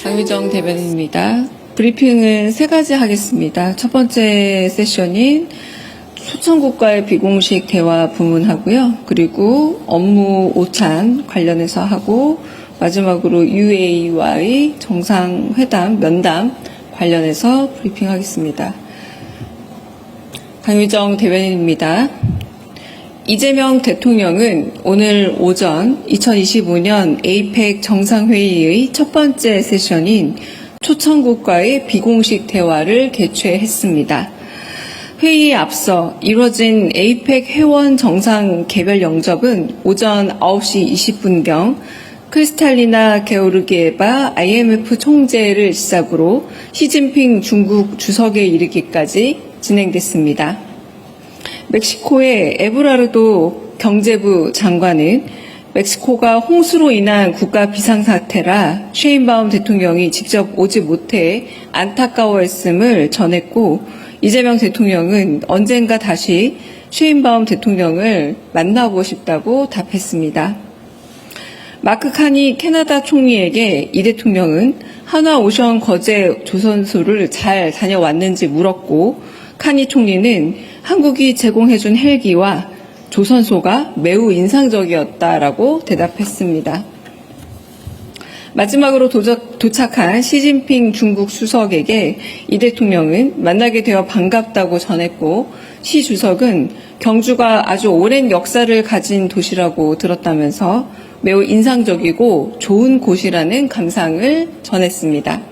장유정 대변인입니다. 브리핑은 세 가지 하겠습니다. 첫 번째 세션인 소천국과의 비공식 대화 부문하고요. 그리고 업무 오찬 관련해서 하고 마지막으로 UAE와의 정상회담, 면담 관련해서 브리핑하겠습니다. 강유정 대변인입니다. 이재명 대통령은 오늘 오전 2025년 에이펙 정상회의의 첫 번째 세션인 초청국과의 비공식 대화를 개최했습니다. 회의에 앞서 이뤄진 에이펙 회원 정상 개별 영접은 오전 9시 20분경 크리스탈리나 게오르기에바 IMF 총재를 시작으로 시진핑 중국 주석에 이르기까지 진행됐습니다. 멕시코의 에브라르도 경제부 장관은 멕시코가 홍수로 인한 국가 비상사태라 쉐인바움 대통령이 직접 오지 못해 안타까워했음을 전했고 이재명 대통령은 언젠가 다시 쉐인바움 대통령을 만나보고 싶다고 답했습니다. 마크 칸이 캐나다 총리에게 이 대통령은 한화 오션 거제 조선소를 잘 다녀왔는지 물었고 칸이 총리는 한국이 제공해준 헬기와 조선소가 매우 인상적이었다라고 대답했습니다. 마지막으로 도적, 도착 한 시진핑 중국 수석에게 이 대통령은 만나게 되어 반갑다고 전했고 시 주석은 경주가 아주 오랜 역사를 가진 도시라고 들었다면서 매우 인상적이고 좋은 곳이라는 감상을 전했습니다.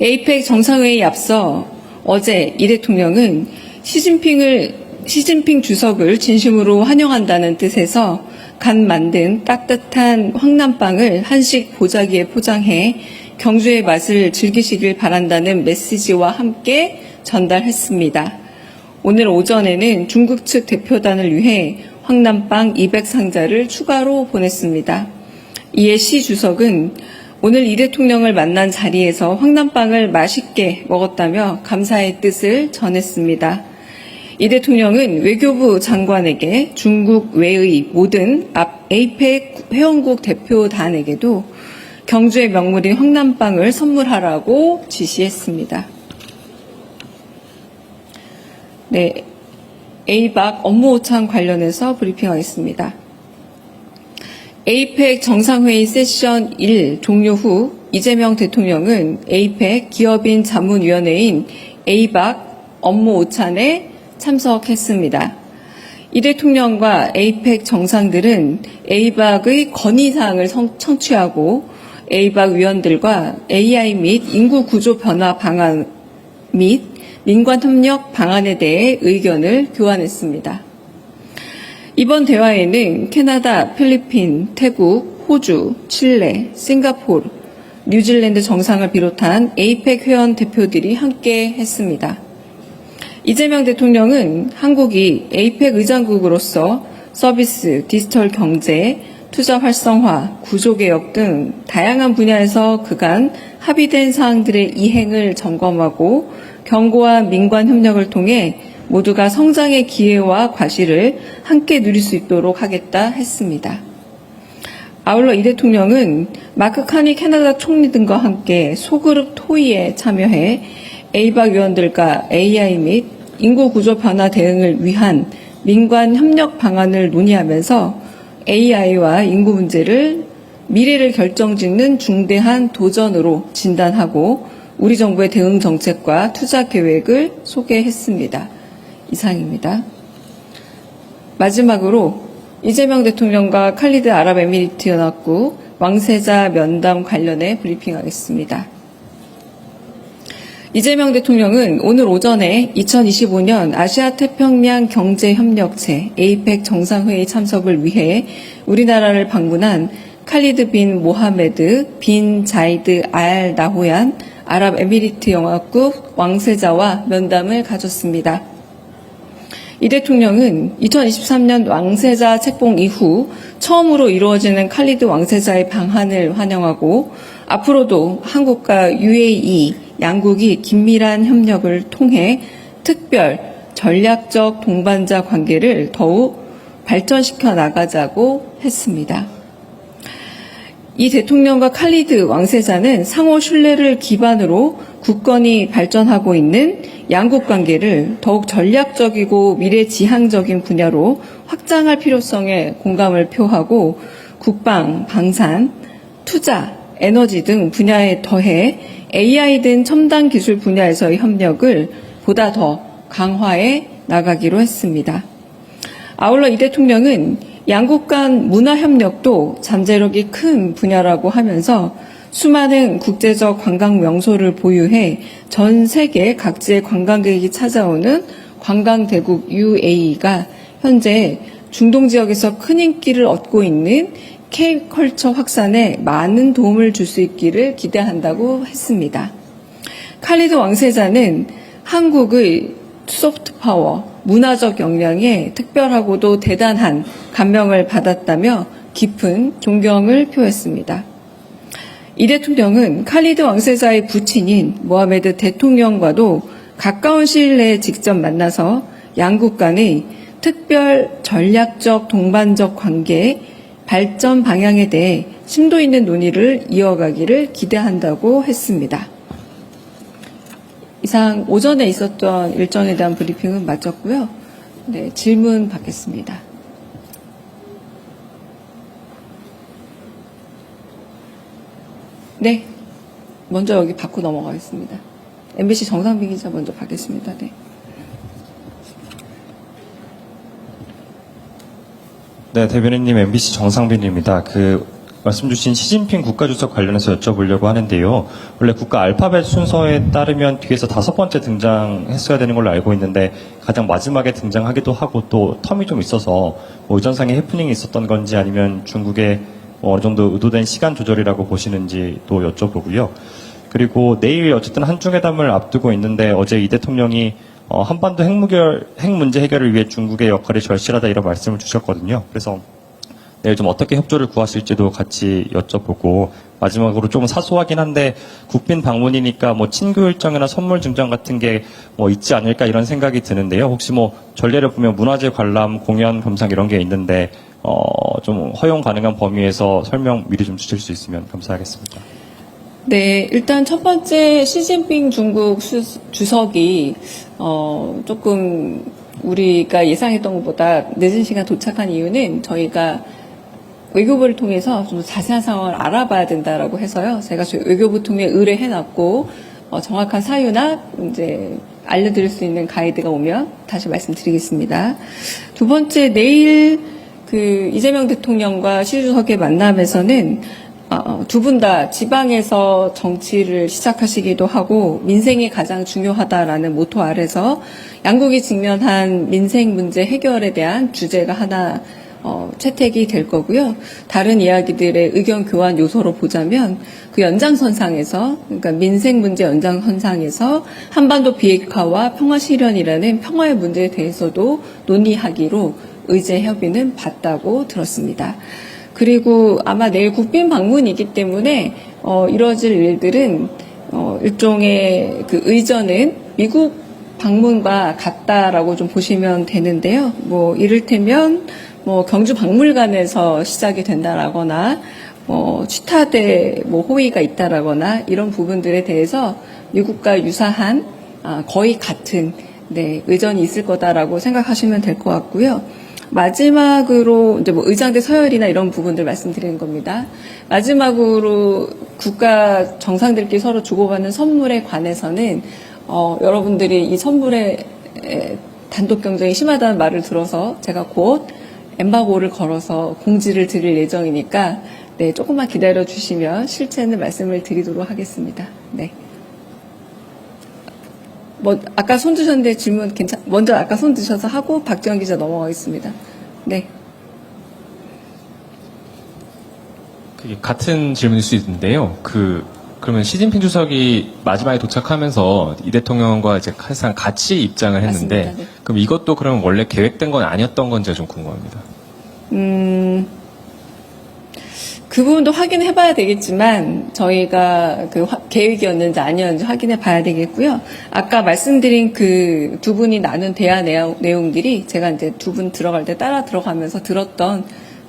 에이펙 정상회의 앞서 어제 이 대통령은 시진핑을 시진핑 주석을 진심으로 환영한다는 뜻에서 간 만든 따뜻한 황남빵을 한식 보자기에 포장해 경주의 맛을 즐기시길 바란다는 메시지와 함께 전달했습니다. 오늘 오전에는 중국 측 대표단을 위해 황남빵 200상자를 추가로 보냈습니다. 이에 시 주석은 오늘 이 대통령을 만난 자리에서 황남빵을 맛있게 먹었다며 감사의 뜻을 전했습니다. 이 대통령은 외교부 장관에게 중국 외의 모든 앞 에이펙 회원국 대표단에게도 경주의 명물인 황남빵을 선물하라고 지시했습니다. 네, 에이박 업무 오찬 관련해서 브리핑하겠습니다. 에이펙 정상회의 세션 1 종료 후 이재명 대통령은 에이펙 기업인 자문위원회인 에이박 업무 오찬에 참석했습니다. 이 대통령과 에이펙 정상들은 에이박의 건의사항을 청취하고 에이박 위원들과 AI 및 인구 구조 변화 방안 및 민관 협력 방안에 대해 의견을 교환했습니다. 이번 대화에는 캐나다, 필리핀, 태국, 호주, 칠레, 싱가포르, 뉴질랜드 정상을 비롯한 에이펙 회원 대표들이 함께 했습니다. 이재명 대통령은 한국이 에이펙 의장국으로서 서비스, 디지털 경제, 투자 활성화, 구조개혁 등 다양한 분야에서 그간 합의된 사항들의 이행을 점검하고 경고와 민관 협력을 통해 모두가 성장의 기회와 과실을 함께 누릴 수 있도록 하겠다 했습니다. 아울러 이 대통령은 마크 카니 캐나다 총리 등과 함께 소그룹 토의에 참여해 에이박 위원들과 AI 및 인구 구조 변화 대응을 위한 민관 협력 방안을 논의하면서 AI와 인구 문제를 미래를 결정짓는 중대한 도전으로 진단하고 우리 정부의 대응 정책과 투자 계획을 소개했습니다. 이상입니다. 마지막으로 이재명 대통령과 칼리드 아랍에미리트 연합국 왕세자 면담 관련해 브리핑하겠습니다. 이재명 대통령은 오늘 오전에 2025년 아시아 태평양 경제협력체 에이펙 정상회의 참석을 위해 우리나라를 방문한 칼리드 빈 모하메드 빈 자이드 알 나호얀 아랍에미리트 영합국 왕세자와 면담을 가졌습니다. 이 대통령은 2023년 왕세자 책봉 이후 처음으로 이루어지는 칼리드 왕세자의 방한을 환영하고 앞으로도 한국과 UAE 양국이 긴밀한 협력을 통해 특별 전략적 동반자 관계를 더욱 발전시켜 나가자고 했습니다. 이 대통령과 칼리드 왕세자는 상호 신뢰를 기반으로 국권이 발전하고 있는 양국 관계를 더욱 전략적이고 미래지향적인 분야로 확장할 필요성에 공감을 표하고 국방, 방산, 투자, 에너지 등 분야에 더해 AI 등 첨단 기술 분야에서의 협력을 보다 더 강화해 나가기로 했습니다. 아울러 이 대통령은 양국 간 문화 협력도 잠재력이 큰 분야라고 하면서 수많은 국제적 관광 명소를 보유해 전 세계 각지의 관광객이 찾아오는 관광대국 UAE가 현재 중동 지역에서 큰 인기를 얻고 있는 K-컬처 확산에 많은 도움을 줄 수 있기를 기대한다고 했습니다. 칼리드 왕세자는 한국의 소프트 파워, 문화적 역량에 특별하고도 대단한 감명을 받았다며 깊은 존경을 표했습니다. 이 대통령은 칼리드 왕세자의 부친인 모하메드 대통령과도 가까운 시일 내에 직접 만나서 양국 간의 특별 전략적 동반적 관계 발전 방향에 대해 심도 있는 논의를 이어가기를 기대한다고 했습니다. 이상 오전에 있었던 일정에 대한 브리핑은 마쳤고요. 네, 질문 받겠습니다. 네, 먼저 여기 받고 넘어가겠습니다. MBC 정상빈 기자 먼저 받겠습니다. 네. 네, 대변인님 MBC 정상빈입니다. 그 말씀 주신 시진핑 국가주석 관련해서 여쭤보려고 하는데요. 원래 국가 알파벳 순서에 따르면 뒤에서 다섯 번째 등장했어야 되는 걸로 알고 있는데 가장 마지막에 등장하기도 하고 또 텀이 좀 있어서 뭐 의전상의 해프닝이 있었던 건지 아니면 중국의 뭐 어느 정도 의도된 시간 조절이라고 보시는지 또 여쭤보고요. 그리고 내일 어쨌든 한중회담을 앞두고 있는데 어제 이 대통령이 어, 한반도 핵 무결, 핵 문제 해결을 위해 중국의 역할이 절실하다 이런 말씀을 주셨거든요. 그래서 내일 좀 어떻게 협조를 구하실지도 같이 여쭤보고 마지막으로 좀 사소하긴 한데 국빈 방문이니까 뭐 친교 일정이나 선물 증정 같은 게 뭐 있지 않을까 이런 생각이 드는데요. 혹시 뭐 전례를 보면 문화재 관람, 공연, 겸상 이런 게 있는데 어, 좀 허용 가능한 범위에서 설명 미리 좀 주실 수 있으면 감사하겠습니다. 네, 일단 첫 번째 시진핑 중국 수, 주석이 어, 조금 우리가 예상했던 것보다 늦은 시간 도착한 이유는 저희가 외교부를 통해서 좀 자세한 상황을 알아봐야 된다라고 해서요. 제가 저희 외교부 통해 의뢰해놨고 어, 정확한 사유나 이제 알려드릴 수 있는 가이드가 오면 다시 말씀드리겠습니다. 두 번째 내일 그 이재명 대통령과 시 주석의 만남에서는 어, 두분 다 지방에서 정치를 시작하시기도 하고 민생이 가장 중요하다라는 모토 아래서 양국이 직면한 민생 문제 해결에 대한 주제가 하나 어, 채택이 될 거고요. 다른 이야기들의 의견 교환 요소로 보자면 그 연장선상에서 그러니까 민생 문제 연장선상에서 한반도 비핵화와 평화 실현이라는 평화의 문제에 대해서도 논의하기로 의제 협의는 봤다고 들었습니다. 그리고 아마 내일 국빈 방문이기 때문에 어, 이뤄질 일들은 어, 일종의 그 의전은 미국 방문과 같다라고 좀 보시면 되는데요. 뭐 이를테면 뭐 경주 박물관에서 시작이 된다라거나 뭐 취타대 뭐 호의가 있다라거나 이런 부분들에 대해서 미국과 유사한 아, 거의 같은 네, 의전이 있을 거다라고 생각하시면 될 것 같고요. 마지막으로 이제 뭐 의장대 서열이나 이런 부분들 말씀드리는 겁니다. 마지막으로 국가 정상들끼리 서로 주고받는 선물에 관해서는 어, 여러분들이 이 선물에 에, 단독 경쟁이 심하다는 말을 들어서 제가 곧 엠바고를 걸어서 공지를 드릴 예정이니까 네, 조금만 기다려 주시면 실체는 말씀을 드리도록 하겠습니다. 네. 뭐 아까 손 드셨는데 질문 괜찮 먼저 아까 손 드셔서 하고 박지원 기자 넘어가겠습니다. 네. 그게 같은 질문일 수 있는데요. 그 그러면 시진핑 주석이 마지막에 도착하면서 이 대통령과 이제 항상 같이 입장을 했는데 맞습니다. 네. 그럼 이것도 그럼 원래 계획된 건 아니었던 건지가 좀 궁금합니다. 음, 그 부분도 확인해 봐야 되겠지만, 저희가 그 화- 계획이었는지 아니었는지 확인해 봐야 되겠고요. 아까 말씀드린 그 두 분이 나눈 대화 내용, 내용들이 제가 이제 두 분 들어갈 때 따라 들어가면서 들었던,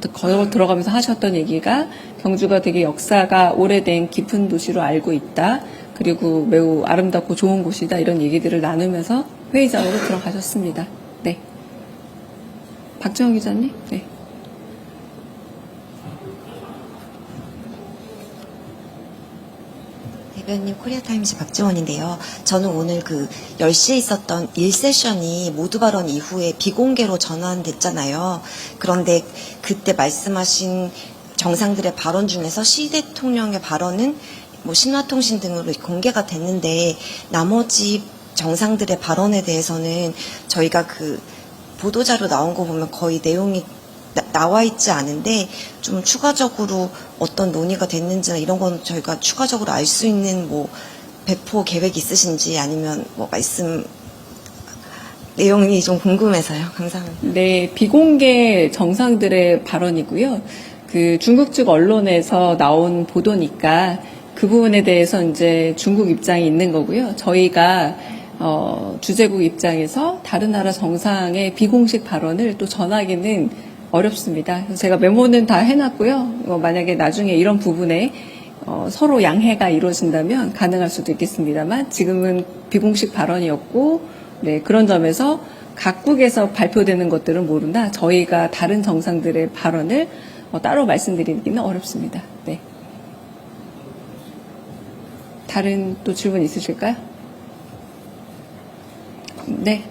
또 걸어 들어가면서 하셨던 얘기가 경주가 되게 역사가 오래된 깊은 도시로 알고 있다. 그리고 매우 아름답고 좋은 곳이다. 이런 얘기들을 나누면서 회의장으로 들어가셨습니다. 네. 박정희 기자님? 네. 대변님 코리아타임즈 박지원인데요. 저는 오늘 그 10시에 있었던 1세션이 모두 발언 이후에 비공개로 전환됐잖아요. 그런데 그때 말씀하신 정상들의 발언 중에서 시 대통령의 발언은 뭐 신화통신 등으로 공개가 됐는데 나머지 정상들의 발언에 대해서는 저희가 그 보도자료 나온 거 보면 거의 내용이 나- 나와 있지 않은데 좀 추가적으로 어떤 논의가 됐는지나 이런 건 저희가 추가적으로 알 수 있는 뭐 배포 계획 있으신지 아니면 뭐 말씀 내용이 좀 궁금해서요. 감사합니다. 네, 비공개 정상들의 발언이고요. 그 중국 측 언론에서 나온 보도니까 그 부분에 대해서 이제 중국 입장이 있는 거고요. 저희가 어, 주재국 입장에서 다른 나라 정상의 비공식 발언을 또 전하기는 어렵습니다. 제가 메모는 다 해놨고요. 어, 만약에 나중에 이런 부분에 어, 서로 양해가 이루어진다면 가능할 수도 있겠습니다만 지금은 비공식 발언이었고 네, 그런 점에서 각국에서 발표되는 것들은 모르나 저희가 다른 정상들의 발언을 어, 따로 말씀드리기는 어렵습니다. 네. 다른 또 질문 있으실까요? 네.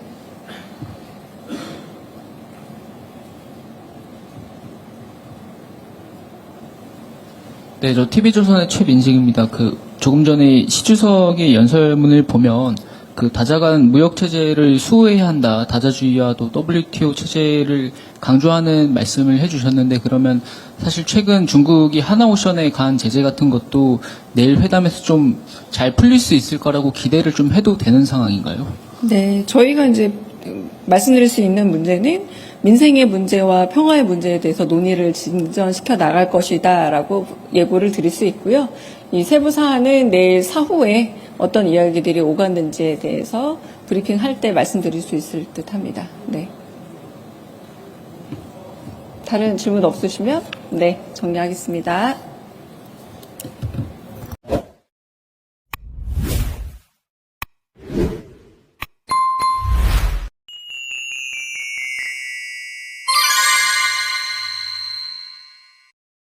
네, 저 TV조선의 최민식입니다. 그 조금 전에 시주석의 연설문을 보면 그 다자간 무역 체제를 수호해야 한다. 다자주의와 또 WTO 체제를 강조하는 말씀을 해주셨는데 그러면 사실 최근 중국이 하나오션에 간 제재 같은 것도 내일 회담에서 좀 잘 풀릴 수 있을 거라고 기대를 좀 해도 되는 상황인가요? 네, 저희가 이제 말씀드릴 수 있는 문제는 민생의 문제와 평화의 문제에 대해서 논의를 진전시켜 나갈 것이다라고 예고를 드릴 수 있고요. 이 세부 사안은 내일 사후에 어떤 이야기들이 오갔는지에 대해서 브리핑 할 때 말씀드릴 수 있을 듯 합니다. 네. 다른 질문 없으시면 네 정리하겠습니다.